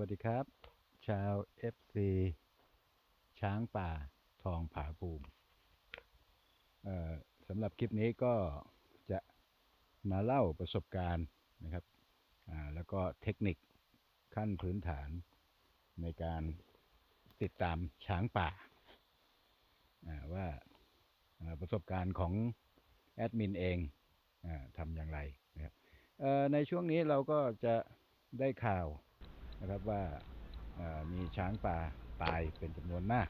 วัสดีครับ ชาว FC ช้างป่าทองผาภูมิเอ่อสำหรับคลิปนี้ก็จะมาเล่าประสบการณ์นะครับอ่าแล้วก็เทคนิคขั้นพื้นฐานในการติดตามช้างป่าอ่าว่าประสบการณ์ของแอดมินเองอาทำอย่างไรนะครับเอ่อในช่วงนี้เราก็จะได้ข่าว นะครับว่ามีช้างป่าตายเป็นจำนวนมาก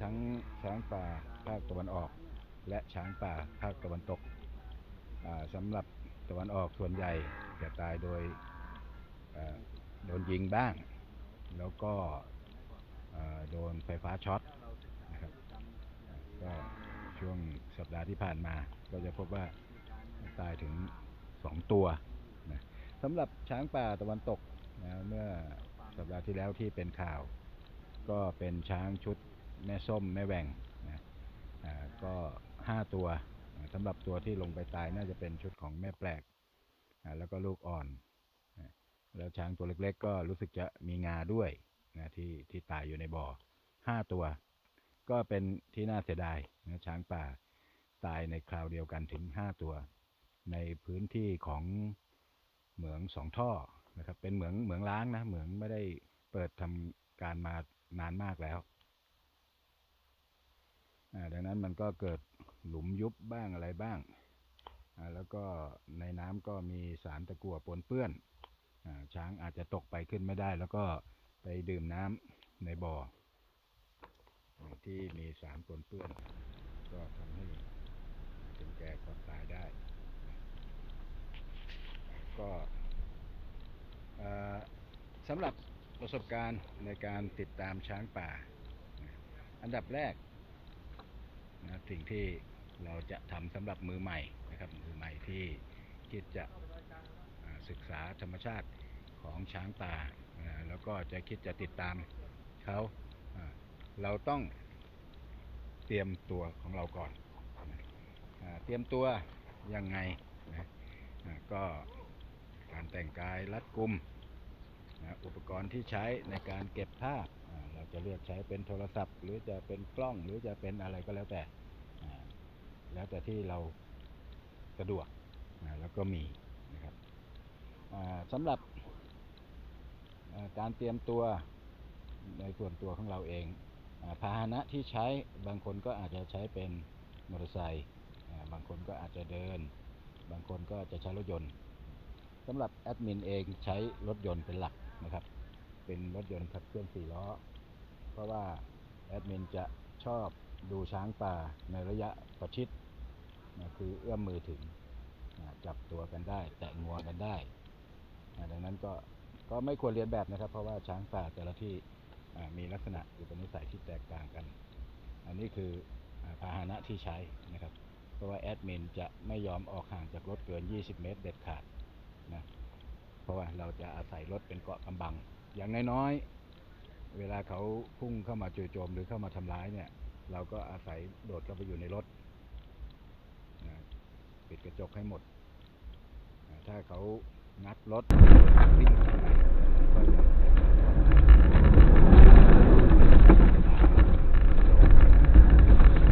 ทั้งช้างป่าภาคตะวันออก และช้างป่าภาคตะวันตกอ่าสำหรับตะวันออกส่วนใหญ่จะตายโดยโดนยิงบ้าง แล้วก็โดนไฟฟ้าช็อตนะครับก็ช่วงสัปดาห์ที่ผ่านมา ก็จะพบว่าตายถึง 2 ตัวนะสำหรับช้างป่าตะวันตก นะเมื่อสัปดาห์ที่แล้วที่เป็นข่าว ก็เป็นช้างชุดแม่ส้มแม่แหว่งนะก็ห้าตัวสำหรับตัวที่ลงไปตายน่าจะเป็นชุดของแม่แปลก แล้วก็ลูกอ่อน แล้วช้างตัวเล็กๆ ก็รู้สึกจะมีงาด้วยนะที่ที่ตายอยู่ในบ่อห้าตัว ก็เป็นที่น่าเสียดายนะช้างป่าตายในคราวเดียวกันถึงห้าตัว ในพื้นที่ของเหมืองสองท่อ นะครับ เป็นเหมืองเหมืองล้างนะเหมืองไม่ได้เปิดทำการมานานมากแล้วดังนั้นมันก็เกิดหลุมยุบบ้างอะไรบ้าง แล้วก็ในน้ำก็มีสารตะกั่วปนเปื้อนอช้างอาจจะตกไปขึ้นไม่ได้ แล้วก็ไปดื่มน้ำในบ่อ ที่มีสารปนเปื้อน ก็ทำให้ถึงแก่ความตายได้ ก็ สำหรับประสบการณ์ในการติดตามช้างป่า อันดับแรกนะสิ่งที่เราจะทำสำหรับมือใหม่นะครับมือใหม่ที่คิดจะศึกษาธรรมชาติของช้างป่าแล้วก็จะคิดจะติดตามเขาเราต้องเตรียมตัวของเราก่อน เตรียมตัวยังไงนะก็ แต่งกายรัดกุมนะอุปกรณ์ที่ใช้ในการเก็บภาพเราจะเลือกใช้เป็นโทรศัพท์ หรือจะเป็นกล้องหรือจะเป็นอะไรก็แล้วแต่แล้วแต่ที่เราสะดวกแล้วก็มีนะครับสำหรับการเตรียมตัวในส่วนตัวของเราเองพาหนะที่ใช้บางคนก็อาจจะใช้เป็นมอเตอร์ไซค์บางคนก็อาจจะเดิน บางคนก็จะใช้รถยนต์ สำหรับแอดมินเองใช้รถยนต์เป็นหลักนะครับ เป็นรถยนต์ขับเคลื่อนสี่ล้อ เพราะว่าแอดมินจะชอบดูช้างป่าในระยะประชิดนะคือเอื้อมมือถึงนะจับตัวกันได้ แตะงวงกันได้นะดังนั้นก็ก็ไม่ควรเรียนแบบนะครับ เพราะว่าช้างป่าแต่ละที่มีลักษณะอุปนิสัยที่แตกต่างกัน อันนี้คืออาพาหนะที่ใช้นะครับ เพราะว่าแอดมินจะไม่ยอมออกห่างจากรถเกิน 20 เมตรเด็ดขาด นะเพราะว่าเราจะอาศัยรถเป็นเกราะกำบัง อย่างน้อยๆ เวลาเขาพุ่งเข้ามาจู่โจมหรือเข้ามาทำร้ายเนี่ย เราก็อาศัยโดดเข้าไปอยู่ในรถนะปิดกระจกให้หมดนะถ้าเขางัดรถวิ่งเข้ามาก็ยัง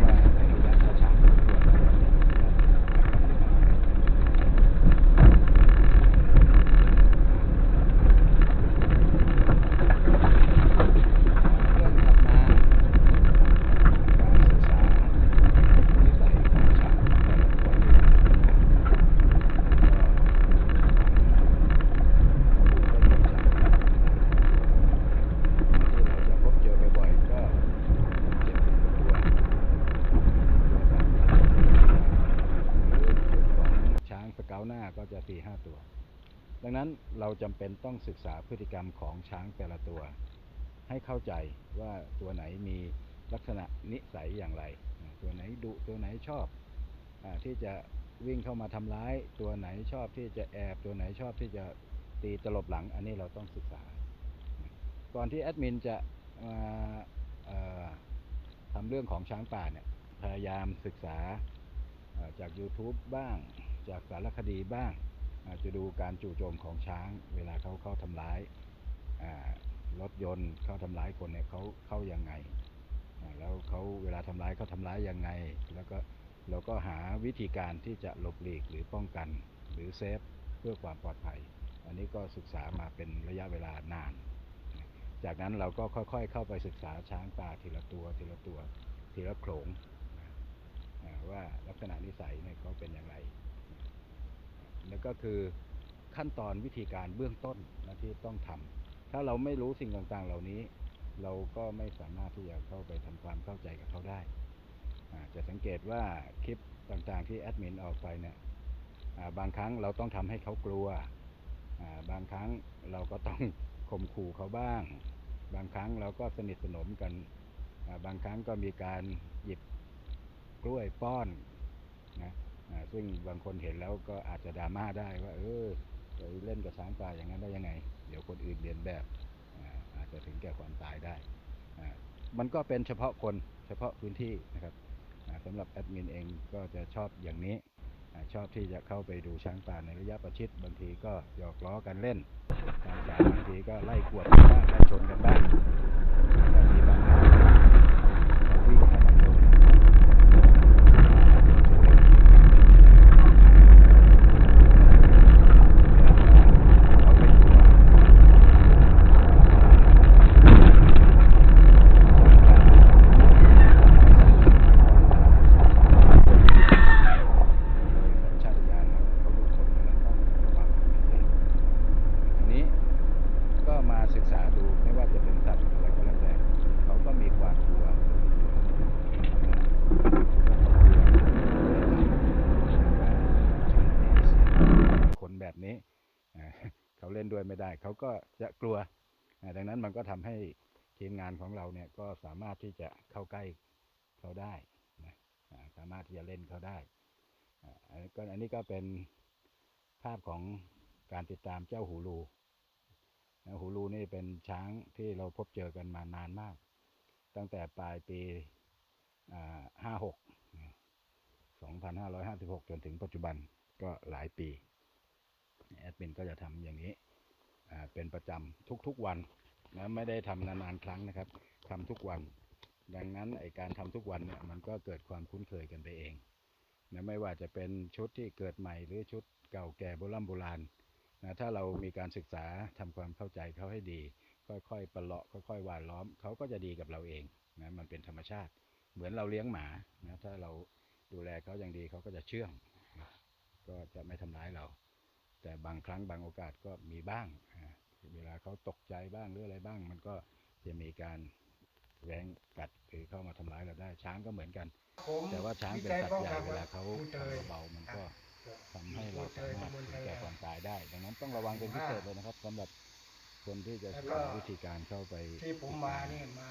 ว่าในระยะช้าๆควรจะระยะ เรื่องถัดมาการศึกษานิสัยของช้างแต่ละตัวที่เราจะพบเจอบ่อยๆก็เจ็ดถึงตัวหรือชุดของช้างสเกาหน้าก็จะสี่ห้าตัว ดั งนั้นเราจำเป็นต้องศึกษาพฤติกรรมของช้างแต่ละตัว ให้เข้าใจว่าตัวไหนมีลักษณะนิสัยอย่างไร ตัวไหนดุตัวไหนชอบอที่จะวิ่งเข้ามาทำร้าย ตัวไหนชอบที่จะแอบตัวไหนชอบที่จะตีตลบหลัง อันนี้เราต้องศึกษา ก่อนที่แอดมินจะมาทำเรื่องของช้างป่าเนี่ยพยายามศึกษาจาก YouTube บ้างจากสารคดีบ้าง จจะดูการจู่โจมของช้าง เวลาเขาเข้าทำร้ายรถยนต์เข้าทำร้ายคนเนี่ยเขาเข้ายังไง แล้วเขาเวลาทำร้ายเขาทำร้ายยังไง แล้วก็เราก็หาวิธีการที่จะหลบหลีกหรือป้องกันหรือเซฟเพื่อความปลอดภัย อันนี้ก็ศึกษามาเป็นระยะเวลานาน จากนั้นเราก็ค่อยๆ เข้าไปศึกษาช้างป่าทีละตัวทีละตัวทีละโขลงว่าลักษณะนิสัยเนี่ยเขาเป็นอย่างไร นั่นก็คือขั้นตอนวิธีการเบื้องต้นนะที่ต้องทำถ้าเราไม่รู้สิ่งต่างๆ เหล่านี้ เราก็ไม่สามารถที่จะเข้าไปทำความเข้าใจกับเขาได้ จะสังเกตว่าคลิปต่างๆ ที่แอดมินออกไปเนี่ยบางครั้งเราต้องทำให้เขากลัว บางครั้งเราก็ต้องข่มขู่เขาบ้าง บางครั้งเราก็สนิทสนมกัน บางครั้งก็มีการหยิบกล้วยป้อน ซึ่งบางคนเห็นแล้วก็อาจจะดราม่าได้ว่า เออไปเล่นกับช้างป่าอย่างนั้นได้ยังไง เดี๋ยวคนอื่นเรียนแบบอาจจะถึงแก่ความตายได้ มันก็เป็นเฉพาะคนเฉพาะพื้นที่นะครับอ่าสำหรับแอดมินเองก็จะชอบอย่างนี้ชอบที่จะเข้าไปดูช้างป่าในระยะประชิดบางทีก็หยอกล้อกันเล่นตามสายบางทีก็ไล่กวดกันบ้างไล่ชนกันบ้างแล้วมีบางครั้งเขาวิ่งเข้ามาชนเขาไม่กลัวโดยสัญชาตญาณแล้วเขารู้คนนั้นต้องระวังเป็นพิเศษ ทีนี้ก็มาศึกษาดูไม่ว่าจะเป็นสัตว์อะไรก็แล้วแต่เขาก็มีความกลัวคนแบบนี้อ่าเขาเล่น ด้วยไม่ได้ เขาก็จะกลัว ดังนั้นมันก็ทำให้ทีมงานของเราเนี่ยก็สามารถที่จะเข้าใกล้เขาได้นะสามารถที่จะเล่นเขาได้อันนี้ก็อันนี้ก็เป็นภาพของการติดตามเจ้าหูรูนะฮูลูนี่เป็นช้างที่เราพบเจอกันมานานมาก ตั้งแต่ปลายปีห้าหกสองพันห้าร้อยห้าสิบหกจนถึงปัจจุบันก็หลายปี แอดมินก็จะทำอย่างนี้ เป็นประจำทุกๆวันนะไม่ได้ทำนานๆครั้งนะครับทำทุกวัน ดังนั้นไอการทำทุกวันเนี่ยมันก็เกิดความคุ้นเคยกันไปเองนะไม่ว่าจะเป็นชุดที่เกิดใหม่หรือชุดเก่าแก่โบราณโบราณนะถ้าเรามีการศึกษาทำความเข้าใจเขาให้ดี ค่อยๆประเลาะค่อยๆหว่านล้อมเขาก็จะดีกับเราเองนะมันเป็นธรรมชาติ เหมือนเราเลี้ยงหมานะถ้าเราดูแลเขาอย่างดีเขาก็จะเชื่อง ก็จะไม่ทำร้ายเรา แต่บางครั้งบางโอกาสก็มีบ้างอ่าเวลาเขาตกใจบ้างหรืออะไรบ้าง มันก็จะมีการแหวงกัดหรือเข้ามาทำร้ายเราได้ ช้างก็เหมือนกันผมแต่ว่าช้างเป็นสัตว์ใหญ่เวลาเขาทำเบาๆมันก็ทำให้เราสามารถถึงแก่ความตายได้ ดังนั้นต้องระวังเป็นพิเศษเลยนะครับสำหรับคนที่จะศึกษาวิธีการเข้าไปที่ผมมาเนี่ยมา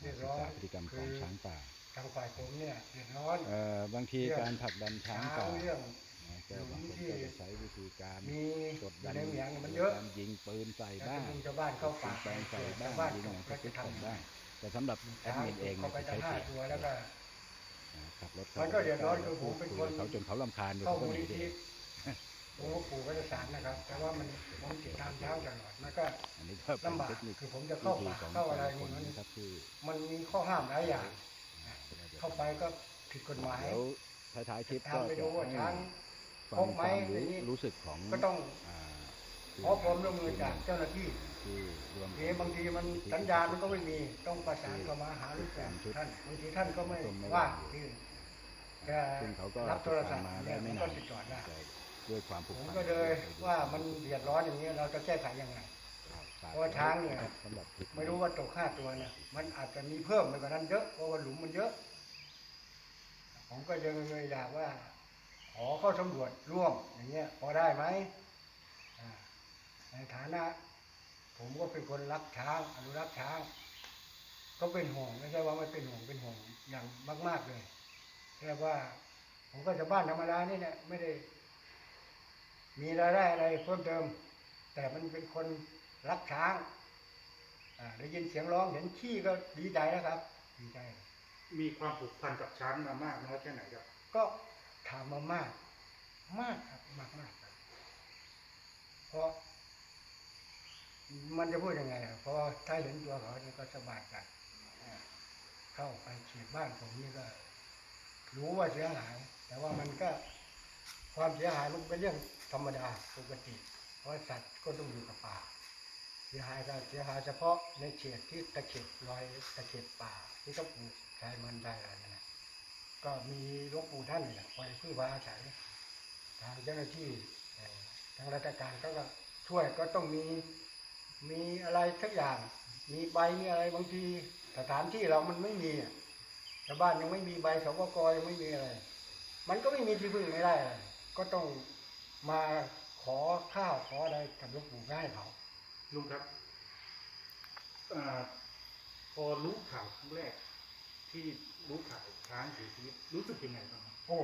เรียกศึกร้องษาพฤติกรรมของช้างป่าทางฝ่ายผมเนี่ยเดือดร้อนเอ่อบางทีการผลักดันช้างป่าเรื่อง นะก็บางคนก็จะใช้วิธีการมีกดดันในเหมียงมันเยอะ การยิงปืนใส่แล้วบ้างจะมีชาวบ้านเข้าป่ายิงแปลงใส่บ้างชาวบ้านยิงตหนักงสก็ติ๊จะกใส่ทำบ้างแต่สำหรับแอดมินเองเนี่เข้ายไปจะตั้ใช้งห้าเสียงตัวแล้วก็นะขับรถมันก็เดือดร้อนคือผมเป็นคน เขาจนเขาลำคาญอยู่เข้าเขาก็มูลหนีนิไปธิเองผมก็ปู่ก็จะสารนะครับ แต่ว่ามันผมติดตามช้างตลอดมันก็ อันนี้ก็เป็นลำบากเทคนิคคือผมจะเข้าวิธีป่าของเข้าอะไรแต่ละคนนี่มันนะครับที่ มันมีข้อห้ามหลายอย่าง เข้าไปก็ผิดกฎหมายเดี๋ยวท้ายๆคลิปตาก็มไปจะดูว่าให้ช้าง ฟัพงบไหมความรู้อย่างนี้ รู้สึกของก็ต้องอ่าขอความร่วมมือจากเจ้าหน้าที่ที่รวมเอ๊ะบางทีมันสัญญาณมันก็ไม่มีต้องประสานเข้ามาหาลูกจ้างท่านบางทีท่านก็ไม่ว่างที่จะซึ่งเขาก็รับโทรศัพท์มาเนี่ได้ยไม่มันนาก็นติดต่อได้แต่ด้วยความผูกผมพันก็เลยว่ามันเดือดร้อนอย่างนี้เราจะแก้ไขยังไงเพราะว่าช้างเนี่ย สำหรับคลิปนี้ ไม่รู้ว่าตกห้าตัวเนี่ยมันอาจจะมีเพิ่มไปกว่านั้นเยอะเพราะว่าหลุมมันเยอะ ผมก็ยังเลยอยากว่า ขอเข้าสำรวจร่วมอย่างเงี้ยพอได้ไหมอ่าในฐานะ ผมก็เป็นคนรักช้างอนุรักษ์ช้าง ก็เป็นห่วงไม่ใช่ว่าไม่เป็นห่วงเป็นห่วงอย่างมาก ๆเลยแค่ว่า ผมก็จะบ้านธรรมดานี่แหละไม่ได้ มีรายได้อะไรเพิ่มเติม แต่มันเป็นคนรักช้างอ่าได้ยินเสียงร้องเห็นขี้ก็ดีใจนะครับ ดีใจ มีความผูกพันกับช้างมามากน้อยแค่ไหนครับ ก็ ถามมามาก มากครับมากมากครับเพราะ มันจะพูดยังไงอะพราะว่าถ้าเห็นตัวเขาเนี่ยก็สบายใจเข้าไปเฉียดบ้านผมนี่ก็ รู้ว่าเสียหาย แต่ว่ามันก็ความเสียหายมันเป็นเรื่องธรรมดาปกติ เพราะสัตว์ก็ต้องอยู่กับป่าเสียหายก็เสียหายเฉพาะในเขตที่ตะเข็บรอยตะเข็บป่าที่เขาปลูกชายมันได้อะไร ก็มีหลวงปู่ท่านนี่แหละคอยพึ่งพาอาศัยทางเจ้าหน้าที่ทางราชการก็ช่วยก็ต้องมีมีอะไรทักอย่าง มีใบมีอะไรบางทีสถานที่เรามันไม่มีชาวบ้านยังไม่มีใบสปกยังไม่มีอะไร มันก็ไม่มีที่พึ่งไม่ได้ก็ต้องมาขอข้าวขออะไรกับหลวงปู่ให้เขาลุงครับอพอรู้ข่าวครั้งแรก ที่รู้ข่าวช้างเสียชีวิตรู้สึกยังไงบ้างครับโอ้